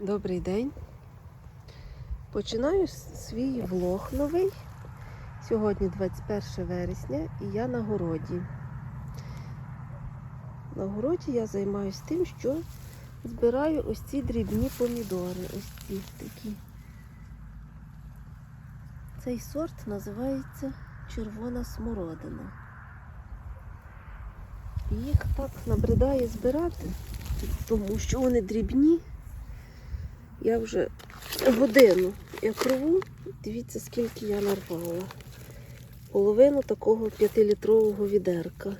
Добрий день. Починаю свій влог новий. Сьогодні 21 вересня і я на городі. На городі я займаюся тим, що збираю ось ці дрібні помідори. Ось ці такі. Цей сорт називається червона смородина. Їх так набридає збирати, тому що вони дрібні. Я вже годину як рву, дивіться, скільки я нарвала. Половину такого 5-літрового відерка.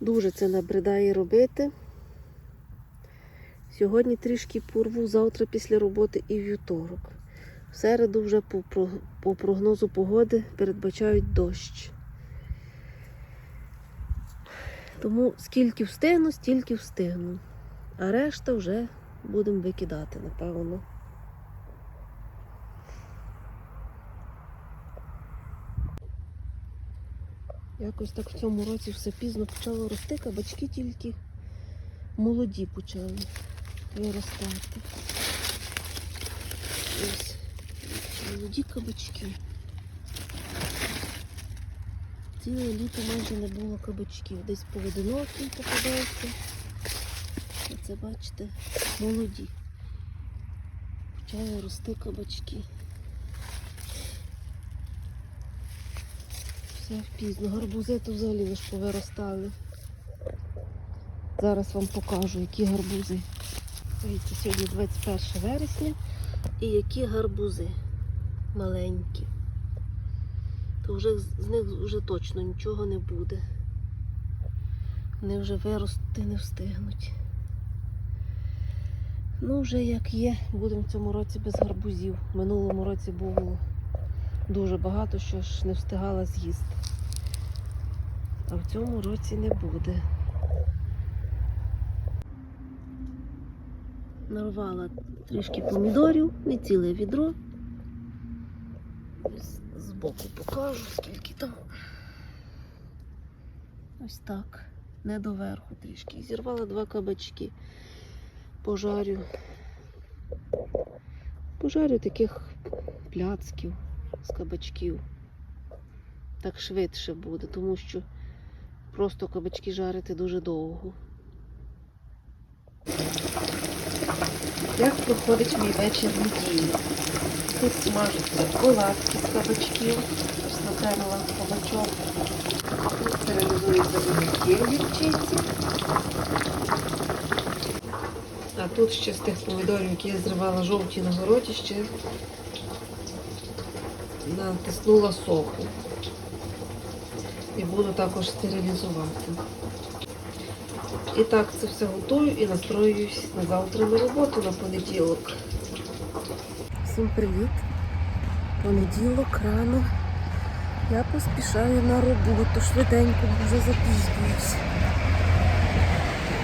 Дуже це набридає робити. Сьогодні трішки порву, завтра після роботи і вівторок. В середу вже по прогнозу погоди передбачають дощ. Тому скільки встигну, стільки встигну. А решта вже будемо викидати, напевно. Якось так в цьому році все пізно почало рости, кабачки тільки молоді почали виростати. Ось молоді кабачки. Ціле літо майже не було кабачків. Десь поодинокі попадаються. А це, бачите, молоді. Почали рости кабачки. Все пізно. Гарбузи то взагалі лише повиростали. Зараз вам покажу, які гарбузи. Дивіться, сьогодні 21 вересня. І які гарбузи маленькі то вже з них вже точно нічого не буде. Вони вже вирости не встигнуть. Ну, вже як є, будемо в цьому році без гарбузів. Минулому році було дуже багато, що ж не встигала з'їсти. А в цьому році не буде. Нарвала трішки помідорів, не ціле відро. Збоку покажу, скільки там. Ось так. Не доверху трішки. Зірвала два кабачки. Пожарю. Пожарю таких пляцків з кабачків. Так швидше буде, тому що просто кабачки жарити дуже довго. Як проходить мій вечір неділі? Тут смажаться оладки з кабачків. Натерла кабачок. Тут стерилізується буряки в гірчиці. А тут ще з тих помідорів, які я зривала жовті на городі, ще натиснула соку. І буду також стерилізувати. І так це все готую і настроююсь на завтра на роботу на понеділок. Всім привіт! Понеділок рано. Я поспішаю на роботу швиденько, вже запізнююсь.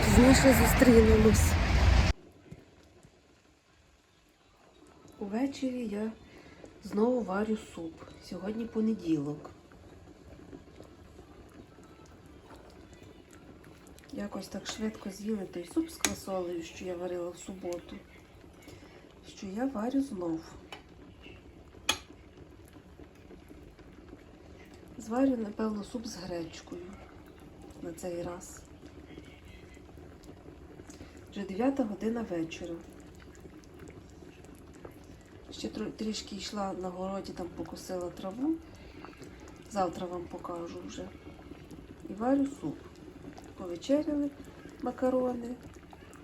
Пізніше зустрінемось. Увечері я знову варю суп. Сьогодні понеділок. Якось так швидко з'їли той суп з квасолею, що я варила в суботу, що я варю знов. Зварю, напевно, суп з гречкою на цей раз. Вже 9 година вечора. Ще трішки йшла на городі, там покосила траву. Завтра вам покажу вже. І варю суп. Повечеряли макарони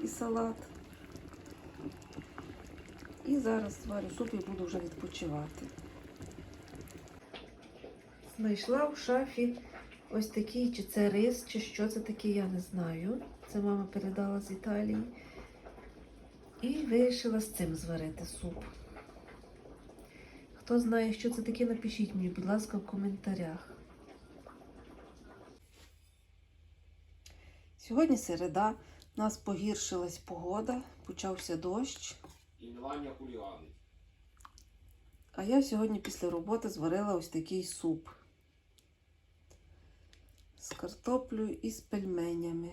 і салат. І зараз зварю суп і буду вже відпочивати. Знайшла в шафі ось такий, чи це рис, чи що це таке, я не знаю. Це мама передала з Італії. І вирішила з цим зварити суп. Хто знає, що це таке, напишіть мені, будь ласка, в коментарях. Сьогодні середа, у нас погіршилась погода, почався дощ. І іменування куліани. А я сьогодні після роботи зварила ось такий суп з картоплею і з пельменями.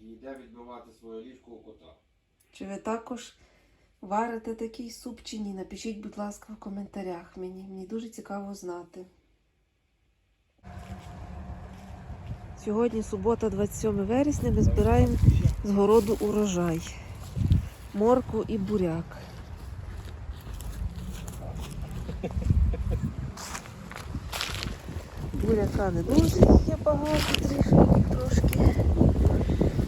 І йде відбивати своє ліжку у кота. Чи ви також варите такий суп чи ні? Напишіть, будь ласка, в коментарях мені. Мені дуже цікаво знати. Сьогодні субота, 27 вересня, ми збираємо з городу урожай. Морку і буряк. Буряка не дуже є багато, трішки трошки.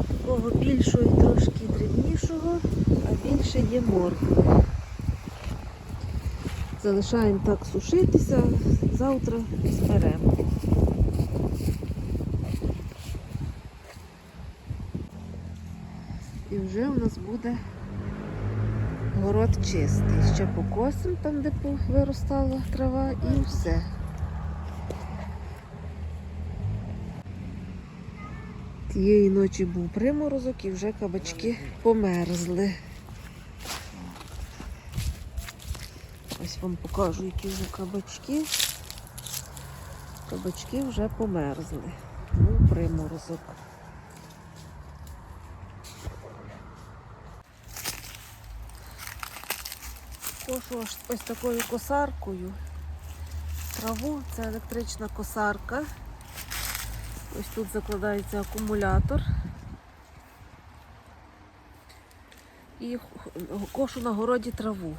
Такого більшого і трошки дрібнішого, а більше є моркви. Залишаємо так сушитися, завтра зберемо. І вже у нас буде город чистий. Ще покосимо там, де виростала трава, і все. Тієї ночі був приморозок і вже кабачки померзли. Ось вам покажу, які вже кабачки. Кабачки вже померзли. Був приморозок. Ось, ось такою косаркою. Траву це електрична косарка. Ось тут закладається акумулятор. І кошу на городі траву.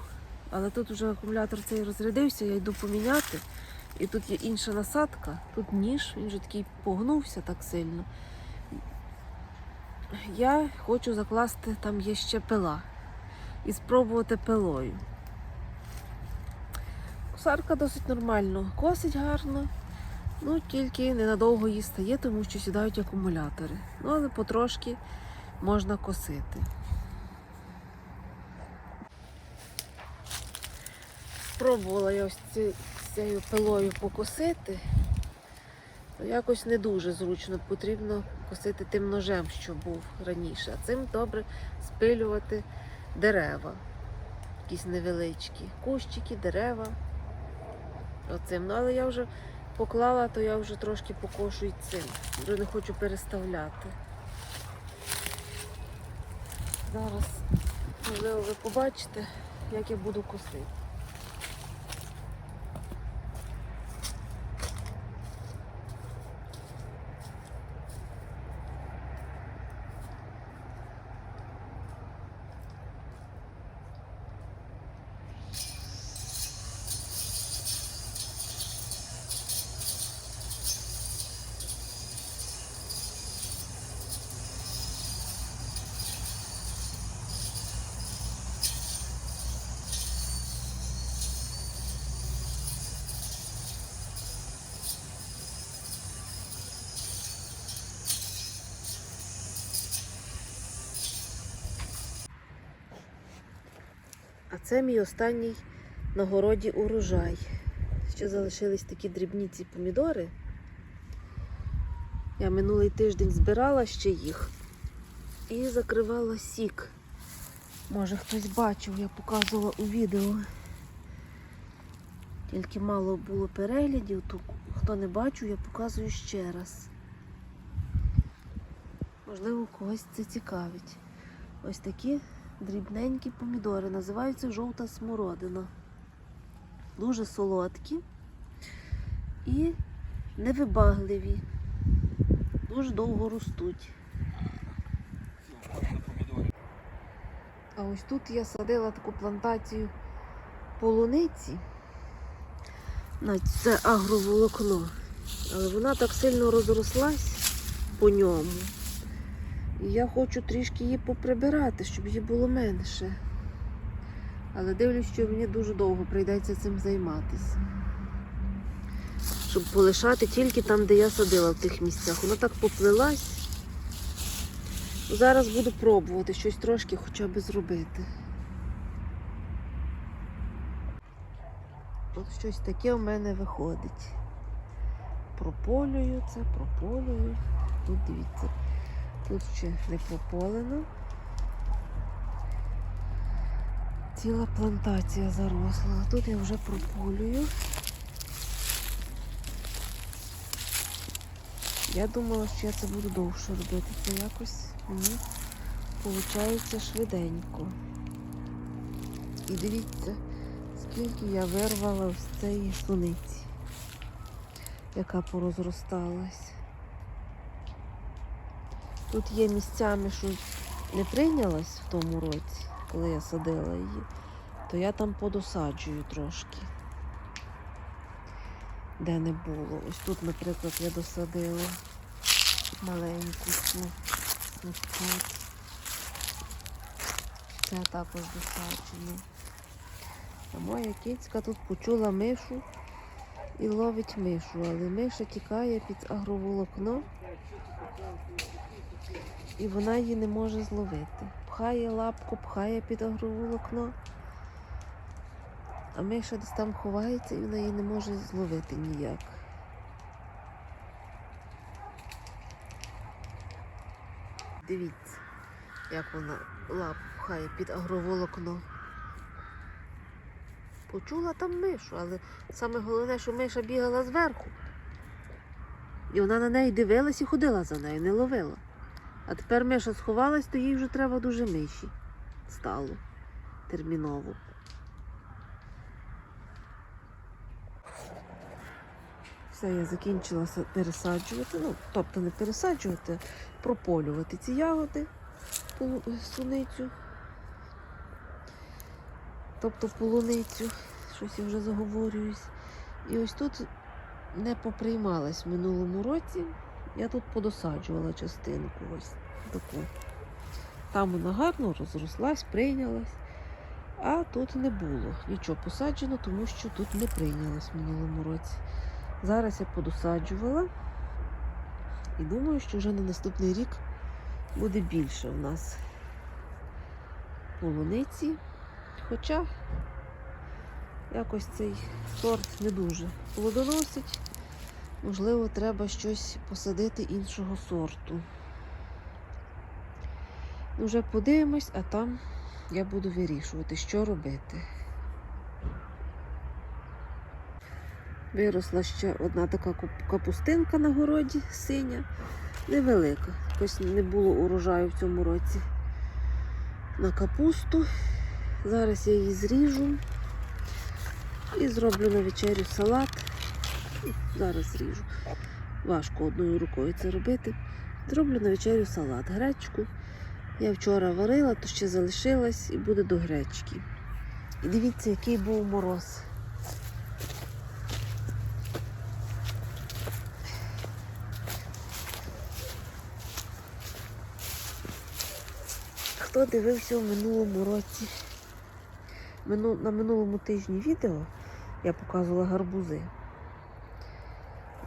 Але тут вже акумулятор цей розрядився, я йду поміняти. І тут є інша насадка, тут ніж, він вже такий погнувся так сильно. Я хочу закласти, там є ще пила. І спробувати пилою. Косарка досить нормально, косить гарно. Ну, тільки ненадовго її стає, тому що сідають акумулятори. Ну, але потрошки можна косити. Спробувала я ось ці, цією пилою покосити, то якось не дуже зручно. Потрібно косити тим ножем, що був раніше. А цим добре спилювати дерева. Якісь невеличкі. Кущики, дерева. Оцим. Ну, але я вже поклала, то я вже трошки покошу і цим. Вже не хочу переставляти. Зараз, можливо, ви побачите, як я буду косити. Це мій останній на городі урожай. Ще залишились такі дрібні ці помідори. Я минулий тиждень збирала ще їх і закривала сік. Може хтось бачив, я показувала у відео. Тільки мало було переглядів, то хто не бачив, я показую ще раз. Можливо, когось це цікавить. Ось такі дрібненькі помідори. Називаються жовта смородина. Дуже солодкі і невибагливі. Дуже довго ростуть. А ось тут я садила таку плантацію полуниці. Це агроволокно. Але вона так сильно розрослась по ньому. І я хочу трішки її поприбирати, щоб її було менше. Але дивлюсь, що мені дуже довго прийдеться цим займатися. Щоб полишати тільки там, де я садила в тих місцях. Вона так поплилась. Зараз буду пробувати щось трошки хоча б зробити. От щось таке у мене виходить. Прополюю це, прополюю. Тут дивіться. Тут ще не прополено. Ціла плантація заросла. Тут я вже прополюю. Я думала, що я це буду довше робити, то якось мені виходить швиденько. І дивіться, скільки я вирвала ось цієї суниці, яка порозросталась. Тут є місцями, що не прийнялась в тому році, коли я садила її, то я там подосаджую трошки, де не було. Ось тут, наприклад, я досадила маленьку цю. Це також досаджено. А моя кицька тут почула мишу і ловить мишу, але миша тікає під агроволокно і вона її не може зловити. Пхає лапку, пхає під агроволокно, а миша десь там ховається і вона її не може зловити ніяк. Дивіться, як вона лапу пхає під агроволокно. Почула там мишу, але саме головне, що миша бігала зверху. І вона на неї дивилась і ходила за нею, не ловила. А тепер Миша сховалась, то їй вже треба дуже миші. Стало терміново. Все, я закінчила пересаджувати. Ну, тобто не пересаджувати, прополювати ці ягоди, суницю. Тобто полуницю. Щось я вже заговорююсь. І ось тут не поприймалась в минулому році. Я тут подосаджувала частинку ось таку. Там вона гарно розрослась, прийнялась. А тут не було нічого посаджено, тому що тут не прийнялось в минулому році. Зараз я подосаджувала і думаю, що вже на наступний рік буде більше в нас полуниці. Хоча якось цей сорт не дуже плодоносить. Можливо, треба щось посадити іншого сорту. Ну, Вже подивимось, а там я буду вирішувати, що робити. Виросла ще одна така капустинка на городі синя, невелика. Якось не було урожаю в цьому році на капусту. Зараз я її зріжу і зроблю на вечерю салат. Зараз зріжу. Важко одною рукою це робити. Зроблю на вечерю салат. Гречку. Я вчора варила, то ще залишилась і буде до гречки. І дивіться, який був мороз. Хто дивився у минулому році? На минулому тижні відео я показувала гарбузи.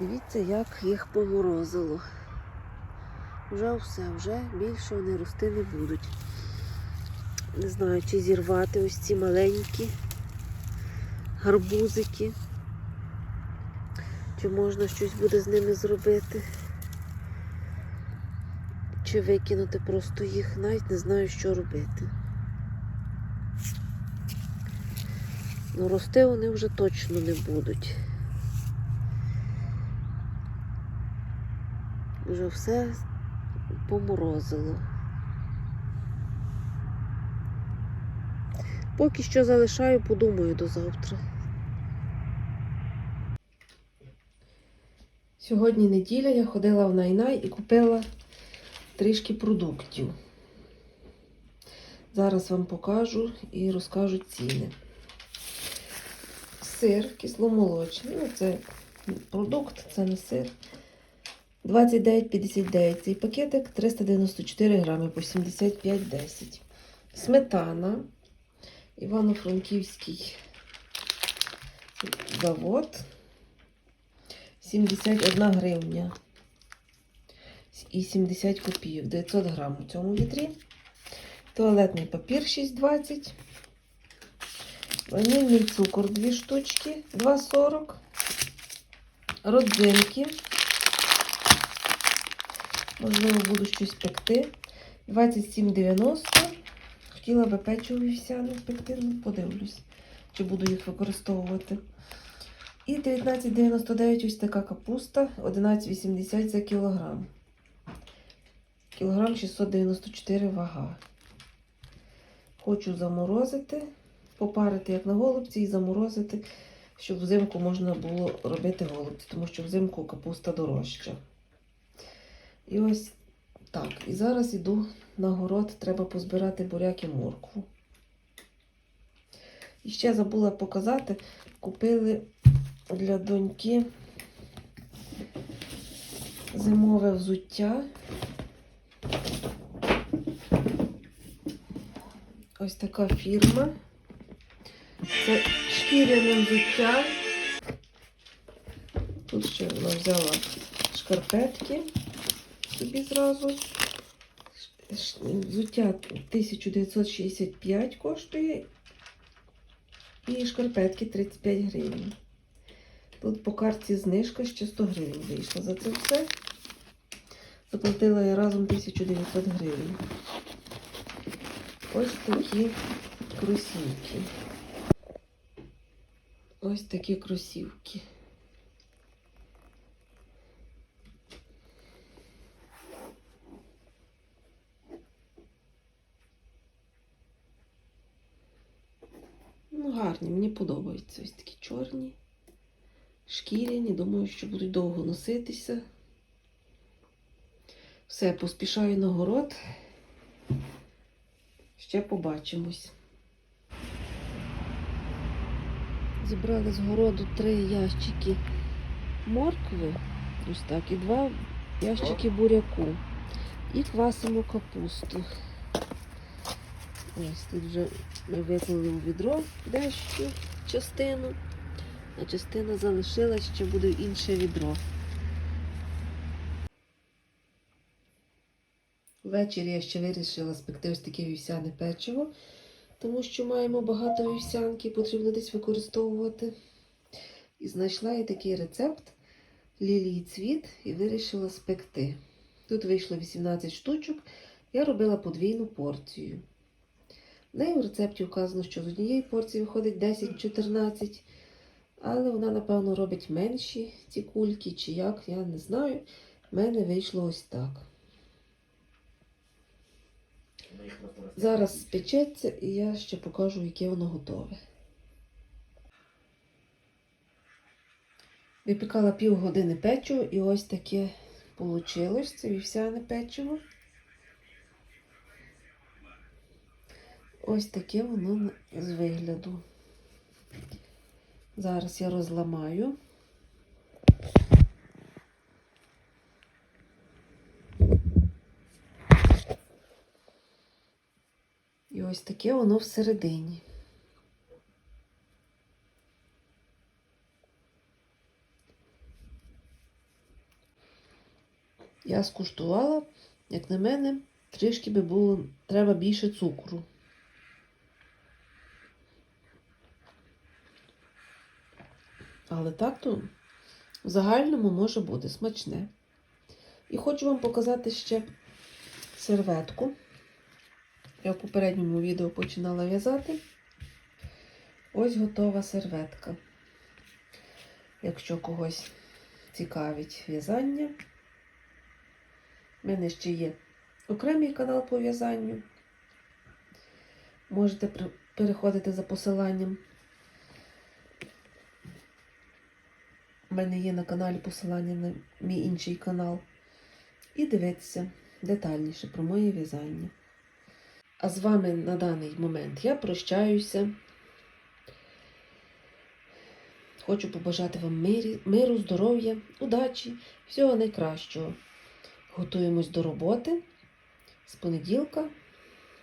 Дивіться, як їх поморозило. Вже все, вже більше вони рости не будуть. Не знаю, чи зірвати ось ці маленькі гарбузики. Чи можна щось буде з ними зробити. Чи викинути просто їх, навіть не знаю, що робити. Ну, рости вони вже точно не будуть. Вже все поморозило. Поки що залишаю, подумаю до завтра. Сьогодні неділя я ходила в Найнай і купила трішки продуктів. Зараз вам покажу і розкажу ціни. Сир кисломолочний. Ну, це продукт, це не сир. 29,59 цей пакетик 394 грами по 75,10. Сметана. Івано-Франківський завод. 71 гривня. І 70 копійок. 900 грам у цьому вітрі. Туалетний папір 6,20. Ванільний цукор 2 штучки 2,40. Родзинки. Можливо, буду щось пекти. 27,90. Хотіла би печиво вівсяне пекти, ну подивлюсь, чи буду їх використовувати. І 19,99 ось така капуста, 11,80 за кілограм. Кілограм 694 вага. Хочу заморозити, попарити як на голубці і заморозити, щоб взимку можна було робити голубці, тому що взимку капуста дорожча. І ось так. І зараз іду на город, треба позбирати буряк і моркву. І ще забула показати, купили для доньки зимове взуття. Ось така фірма. Це шкіряне взуття. Тут ще вона взяла шкарпетки собі зразу. Взуття 1965 коштує. І шкарпетки 35 гривень. Тут по карті знижка ще 100 гривень вийшла за це все. Заплатила я разом 1900 гривень. Ось такі кросівки. Ось такі кросівки. Ну, гарні, мені подобаються. Ось такі чорні, шкіряні. Думаю, що будуть довго носитися. Все, поспішаю на город. Ще побачимось. Зібрали з городу три ящики моркви, ось так, і два ящики буряку. І квасимо капусту. Ось тут вже ми виклали відро дещо частину, а частина залишилась, ще буде інше відро. Ввечері я ще вирішила спекти ось таке вівсяне печиво, тому що маємо багато вівсянки, потрібно десь використовувати. І знайшла я такий рецепт лілії цвіт і вирішила спекти. Тут вийшло 18 штучок, я робила подвійну порцію. Неї в рецепті вказано, що з однієї порції виходить 10-14, але вона, напевно, робить менші ці кульки чи як, я не знаю. В мене вийшло ось так. Зараз спечеться і я ще покажу, яке воно готове. Випікала півгодини печиво і ось таке вийшло. Це вівсяне печиво. Ось таке воно з вигляду. Зараз я розламаю. І ось таке воно всередині. Я скуштувала, як на мене, трішки би було треба більше цукру. Але так то в загальному може бути смачне. І хочу вам показати ще серветку. Я в попередньому відео починала в'язати. Ось готова серветка. Якщо когось цікавить в'язання. У мене ще є окремий канал по в'язанню. Можете переходити за посиланням. У мене є на каналі посилання на мій інший канал. І дивитися детальніше про моє в'язання. А з вами на даний момент я прощаюся. Хочу побажати вам миру, здоров'я, удачі, всього найкращого. Готуємось до роботи. З понеділка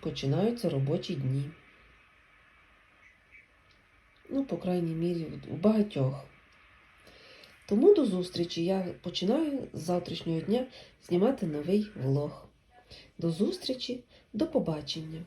починаються робочі дні. Ну, по крайній мірі, у багатьох. Тому до зустрічі. Я починаю з завтрашнього дня знімати новий влог. До зустрічі, до побачення!